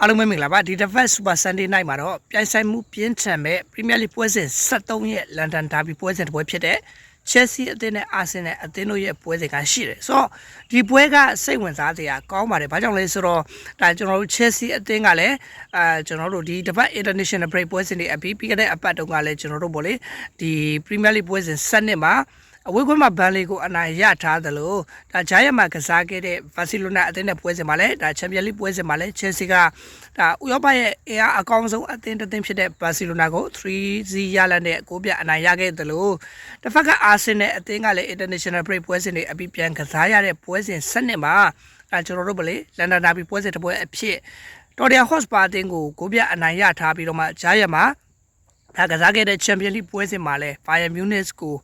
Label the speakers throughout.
Speaker 1: အားလုံးပဲမင်္ဂလာပါဒီတစ်ဖက် Super Sunday Night မှာတော့ပြိုင်ဆိုင်မှုပြင်းထန်မဲ့ Premier League ပွဲစဉ်73ရဲ့ London Derby ပွဲစဉ်တစ်ပွဲဖြစ်တဲ့ Chelsea အသင်းနဲ့ Arsenal အသင်းတို့ရဲ့ပွဲစဉ်ကရှိတယ်ဆိုတော့ဒီပွဲကစိတ်ဝင်စားစရာကောင်းပါတယ်ဘာကြောင့်လဲဆိုတော့ဒါကျွန်တော်တို့ Chelsea အသင်းကလည်းအာကျွန်တော်တို့ဒီတစ်ဖက် International Break ပွဲစဉ်တွေအပြီးပြီးခဲ့တဲ့အပတ်တုန်းကလည်းကျွန်တော်တို့ဗောလေဒီ Premier League ပွဲစဉ်7နှစ်မှာ အဝေးခွင့်မှာဘန်လီကိုအနိုင်ရထားသလိုဒါဂျာယက်မှာကစားခဲ့တဲ့ဘာစီလိုနာအသင်းနဲ့ပွဲစဉ်မှာလည်းဒါချန်ပီယံလိပွဲစဉ်မှာလည်းချယ်ဆီကဒါဥရောပရဲ့အင်အားအကောင်းဆုံးအသင်းတစ်သင်းဖြစ်တဲ့ဘာစီလိုနာကို3-0ရလနဲ့ကိုပြအနိုင်ရခဲ့သလိုတစ်ဖက်ကအာဆင်နယ်အသင်းကလည်း international break ပွဲစဉ်တွေအပြီးပြန်ကစားရတဲ့ပွဲစဉ်7နှစ်မှာအဲကျွန်တော်တို့ဗလေလန်ဒန်ဒါဘီပွဲစဉ်တစ်ပွဲအဖြစ်တော်ရီယာဟော့စပါအသင်းကိုကိုပြအနိုင်ရထားပြီးတော့မှဂျာယက်မှာ ဒါကစားခဲ့တဲ့ Champions League ပွဲစဉ်မှာလဲ Bayern Munich ကို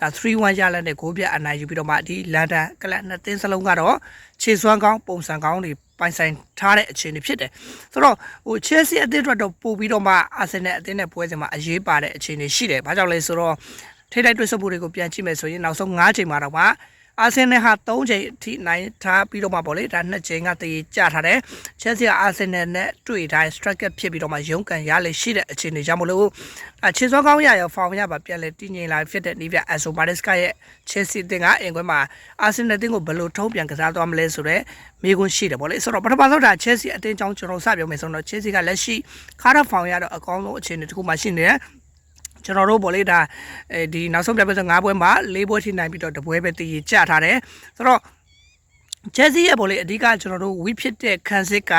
Speaker 1: ဒါ3-1ရလက်နဲ့ဂိုးပြအနိုင်ယူပြီးတော့မှဒီ London ကလပ်နှစ်သင်းစလုံးကတော့ခြေစွမ်းကောင်းပုံစံကောင်းတွေပိုင်ဆိုင်ထားတဲ့အခြေအနေဖြစ်တယ်ဆိုတော့ဟို Chelsea အသင်းအတွက်တော့ပို့ပြီးတော့မှ Arsenal အသင်းနဲ့ပွဲစဉ်မှာအရေးပါတဲ့အခြေအနေရှိတယ်ဘာကြောင့်လဲဆိုတော့ထိတိုက်တွေ့ဆုံမှုတွေကိုပြန်ကြည့်မယ်ဆိုရင်နောက်ဆုံး9ချိန်မှာတော့မှ အာဆင်နယ်ဟာ3ချိန်အထိနိုင်ထားပြီးတော့မှပေါ့လေဒါ2ချိန်ကတည်ကြထားတယ်။ Chelsea ကအာဆင်နယ်နဲ့တွေ့တိုင်း striker ဖြစ်ပြီးတော့မှရုန်းကန်ရလေရှိတဲ့အခြေအနေကြောင့်မလို့အချင်းစောကောင်းရရောဖောင်ရပါပြန်လဲတည်ငြိမ်လာဖြစ်တဲ့နီးပြအဆိုဘာဒစ်ကရဲ့ Chelsea တင်ကအင်ကွဲမှာအာဆင်နယ်တင်ကိုဘယ်လိုထုံးပြန်ကစားသွားမလဲဆိုတော့မိကွန်းရှိတယ်ပေါ့လေဆိုတော့ပထမဆုံးဒါ Chelsea အတင်းကြောင်းကျွန်တော်စပြောမယ်ဆိုတော့ Chelsea ကလက်ရှိခါရဖောင်ရတော့အကောင်းဆုံးအခြေအနေတစ်ခုမှရှိနေတယ် ကျွန်တော်တို့ဗောလေဒါအဲဒီနောက်ဆုံးပြပွဲဆို၅ပွဲမှာ၄ပွဲထိနိုင်ပြီးတော့တပွဲပဲတည်ရကြထားတယ်ဆိုတော့ဂျက်စီရဲ့ဗောလေအဓိကကျွန်တော်တို့ဝိဖြစ်တဲ့ခန်းစစ်က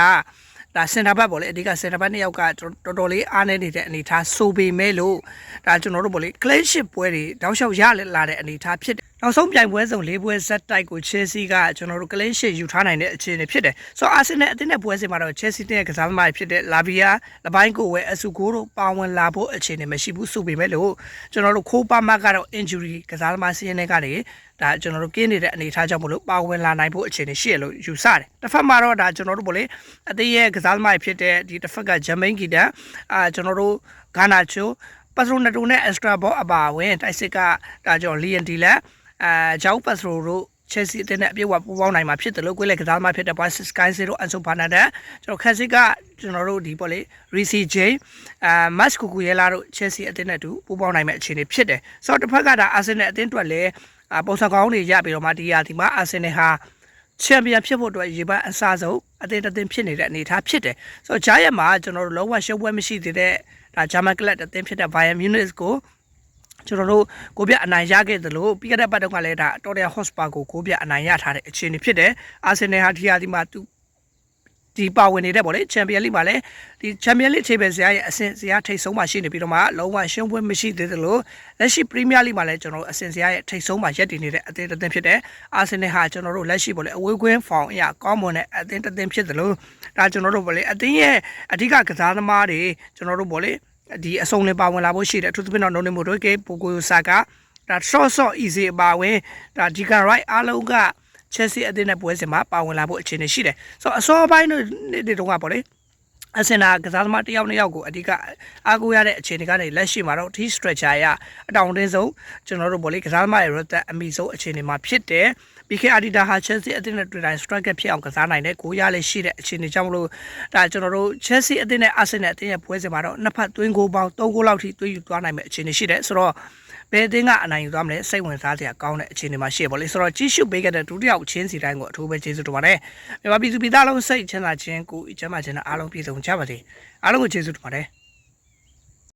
Speaker 1: ဒါစင်တာဘတ်ဗောလေအဓိကစင်တာဘတ်နှစ်ယောက်ကတော်တော်လေးအားနေနေတဲ့အနေထားဆိုပေမဲ့လို့ဒါကျွန်တော်တို့ဗောလေ clean sheet ပွဲတွေတောက်လျှောက်ရလာတဲ့အနေထားဖြစ်တယ်နောက်ဆုံးပြိုင်ပွဲစုံ၄ပွဲဇက်တိုက်ကို Chelsea ကကျွန်တော်တို့ clean sheet ယူထားနိုင်တဲ့အခြေအနေဖြစ်တယ်ဆိုတော့ Arsenal အသင်းနဲ့ပွဲစဉ်မှာတော့ Chelsea တဲ့ကစားသမားဖြစ်တဲ့ Lavia လပိုင်းကိုဝဲအစုကိုတို့ပါဝင်လာဖို့အခြေအနေမရှိဘူးဆိုပေမဲ့လို့ကျွန်တော်တို့ခိုးပါမကတော့ injury ကစားသမားစီးရင်တွေကနေ ဒါကျွန်တော်တို့ကင်းနေတဲ့အနေအထားကြောင့်မလို့ပါဝင်လာနိုင်ဖို့အခြေအနေရှိရလို့ယူဆတယ်တစ်ဖက်မှာတော့ဒါကျွန်တော်တို့ဗောလေအသေးရဲ့ကစားသမားဖြစ်တဲ့ဒီတစ်ဖက်ကဂျမိန်ဂီတန်အာကျွန်တော်တို့ဂါနာချိုပတ်စရိုနတိုနဲ့ extra ball အပါဝင်တိုက်စစ်ကဒါကြောင့်လီယန်ဒီလက်အာဂျောက်ပတ်စရိုတို့ Chelsea အသင်းနဲ့အပြည့်အဝပူးပေါင်းနိုင်မှာဖြစ်တယ်လို့ကိုယ်လည်းကစားသမားဖြစ်တဲ့ Boy Sky Zero Anso Fernandez ကျွန်တော်ခက်စစ်ကကျွန်တော်တို့ဒီပေါ့လေ Rishi J အာ Max Cucurella တို့ Chelsea အသင်းနဲ့တူပူးပေါင်းနိုင်မဲ့အခြေအနေဖြစ်တယ်ဆိုတော့တစ်ဖက်ကဒါ Arsenal အသင်းအတွက်လည်းအာ ပုံစံကောင်းတွေရပြီးတော့မှဒီရာဒီမှာ Arsenal ဟာချန်ပီယံဖြစ်ဖို့အတွက်ရေပန်းအစားဆုံးအသင်းတစ်သင်းဖြစ်နေတဲ့အနေအထားဖြစ်တယ်ဆိုတော့ဂျားရက်မှာကျွန်တော်တို့လုံးဝရှုပ်ပွဲမရှိသေးတဲ့ဒါဂျာမန်ကလပ်အသင်းဖြစ်တဲ့ Bayern Munich ကိုကျွန်တော်တို့ကိုပြအနိုင်ရခဲ့သလိုပြီးခဲ့တဲ့ပတ်တုန်းကလည်းဒါတော်ရဟော့စပါကိုကိုပြအနိုင်ရထားတဲ့အခြေအနေဖြစ်တယ်အာဆင်နယ်ဟာဒီဟာဒီမှာသူ ဒီပါဝင်နေတဲ့ဗောလေချန်ပီယံလိမှာလည်းဒီချန်ပီယံလိခြေပဲဇာတ်ရဲ့အဆင့်ဇာတ်ထိတ်ဆုံးမှာရှိနေပြီးတော့မှလုံးဝရှုံးပွဲမရှိသေးသလိုလက်ရှိပရီးမီးယားလိမှာလည်းကျွန်တော်တို့အဆင့်ဇာတ်ရဲ့ထိတ်ဆုံးမှာရပ်တည်နေတဲ့အသင်းတစ်သင်းဖြစ်တဲ့အာဆင်နယ်ဟာကျွန်တော်တို့လက်ရှိဗောလေအဝေးကွင်းဖောင်အရာကောင်းမွန်တဲ့အသင်းတစ်သင်းဖြစ်သလိုဒါကျွန်တော်တို့ဗောလေအသင်းရဲ့အဓိကကစားသမားတွေကျွန်တော်တို့ဗောလေဒီအစုံလင်ပါဝင်လာဖို့ရှိတယ်အထူးသဖြင့်တော့နိုနေမိုတိုကေပိုကိုဆာကာဒါ short short easy ပါဝင်ဒါဒီက right အားလုံးက Chelsea အသင်းနဲ့ပွဲစဉ်မှာပါဝင်လာဖို့အခြေအနေရှိတယ်ဆိုတော့အစောပိုင်းတွေတုန်းကပေါ့လေအစင်နာကစားသမားတစ်ယောက်နှစ်ယောက်ကိုအဓိကအားကိုးရတဲ့အခြေအနေကနေလက်ရှိမှာတော့ T stretcher ရအတောင်တင်းဆုံးကျွန်တော်တို့ဗောလေကစားသမားရဲ့ rotate အမိဆုံးအခြေအနေမှာဖြစ်တယ် BK Adida ဟာ Chelsea အသင်းနဲ့တွေ့တိုင်း striker ဖြစ်အောင်ကစားနိုင်တဲ့ကိုရလည်းရှိတဲ့အခြေအနေကြောင့်မလို့ဒါကျွန်တော်တို့ Chelsea အသင်းနဲ့ Arsenal အသင်းရဲ့ပွဲစဉ်မှာတော့နှစ်ဖက်သွင်းဂိုးပေါင်း3ဂိုးလောက်ထိသွင်းယူသွားနိုင်မယ့်အခြေအနေရှိတယ်ဆိုတော့ ဘယ်အသင်းကအနိုင်ယူသွားမလဲစိတ်ဝင်စားစရာကောင်းတဲ့အခြေအနေမှာရှိရပါလိမ့်ဆိုတော့ကြီးစုပေးခဲ့တဲ့ဒုတိယအချင်းစီတိုင်းကိုအထူးပဲကျေးဇူးတင်ပါတယ်မြန်မာပြည်သူပြည်သားလုံးစိတ်ချမ်းသာခြင်းကိုအကျမ်းမာခြင်းနဲ့အားလုံးပြည့်စုံကြပါစေအားလုံးကိုကျေးဇူးတင်ပါတယ်